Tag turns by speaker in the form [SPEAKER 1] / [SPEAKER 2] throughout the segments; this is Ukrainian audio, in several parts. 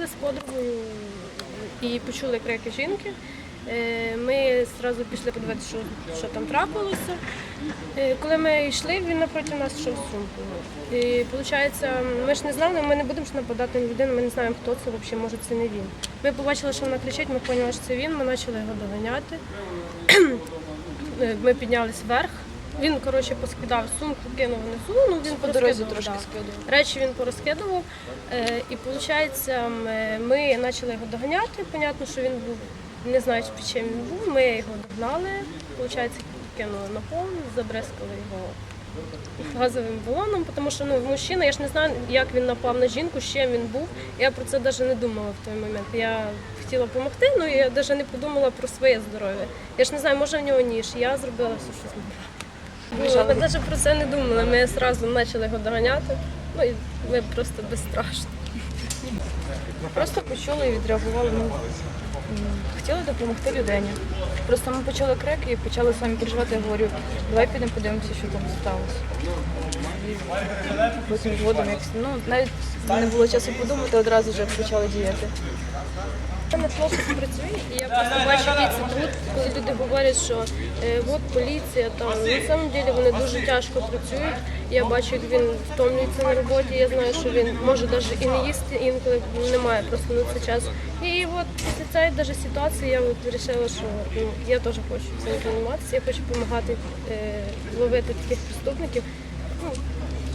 [SPEAKER 1] Ми з подругою і почули крики жінки. Е, Ми одразу пішли подивитися, що, що там трапилося. Е, Коли ми йшли, він напроти нас йшов з сумкою. І виходить, ми ж не знали, ми не будемо ж нападати на людину, ми не знаємо, хто це взагалі, може це не він. Ми побачили, що вона кричить, ми поняли, що це він, ми почали його доганяти. Е, Ми піднялись вверх. Він, коротше, поскидав сумку, кинув внизу, ну він
[SPEAKER 2] По дорозі трошки скидував.
[SPEAKER 1] Речі він порозкидував. Е, і виходить, ми почали його доганяти. Понятно, що він був, не знаю, під чим він був. Ми його догнали, виходить, кинули на пол, забризкали його газовим балоном, тому що ну, мужчина, я ж не знаю, як він напав на жінку, з чим він був. Я про це навіть не думала в той момент. Я хотіла допомогти, але я навіть не подумала про своє здоров'я. Я ж не знаю, може в нього ніж. Я зробила все, що змогла. Ну, Ми навіть про це не думали. Ми одразу почали його доганяти. Ну і ми просто безстрашні.
[SPEAKER 2] Просто почули і відреагували. Ми хотіли допомогти людині. Просто ми почули крики і почали самі переживати. Я говорю, давай підемо подивимося, що там сталося. І Потім згодом якось, ну навіть не було часу подумати, одразу вже почали діяти.
[SPEAKER 1] Мене плохо працює, і я просто бачу діти тут, коли люди говорять, що е, от поліція там на самом деле вони дуже тяжко працюють. Я бачу, як він втомлюється на роботі. Я знаю, що він може навіть і не їсти інколи немає просто на це час. І от після цієї даже ситуації я от вирішила, що ну, я теж хочу цим займатися. Я хочу допомагати е, ловити таких преступників. Ну,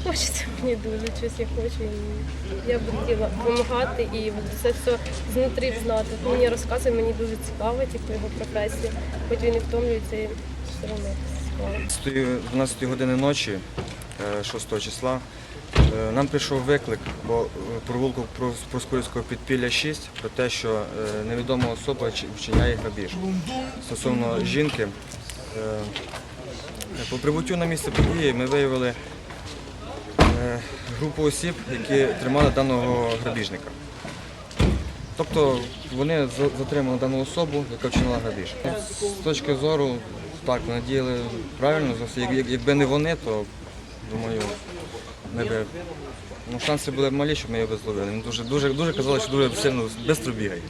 [SPEAKER 1] Хочеться мені дуже, щось я хочу. І я б хотіла допомагати і от це все знутрі знати. От Мені розказує, мені дуже цікаво, типу, його професія. Хоч він і втомлюється, і все одно цікаво.
[SPEAKER 3] З 12 години ночі, е, 6 числа, е, нам прийшов виклик по е, провулку Прос- Проскурівського підпілля 6 про те, що е, невідома особа вчиняє грабіж. Стосовно жінки, е, по прибуттю на місце події ми виявили е, групу осіб, які тримали даного грабіжника. Тобто вони затримали дану особу, яка вчинила грабіж. З точки зору, так, вони діяли правильно, якби не вони, то думаю, ми б ну, шанси були б малі, щоб ми його зловили. Дуже, дуже, дуже казали, що дуже сильно швидко бігає.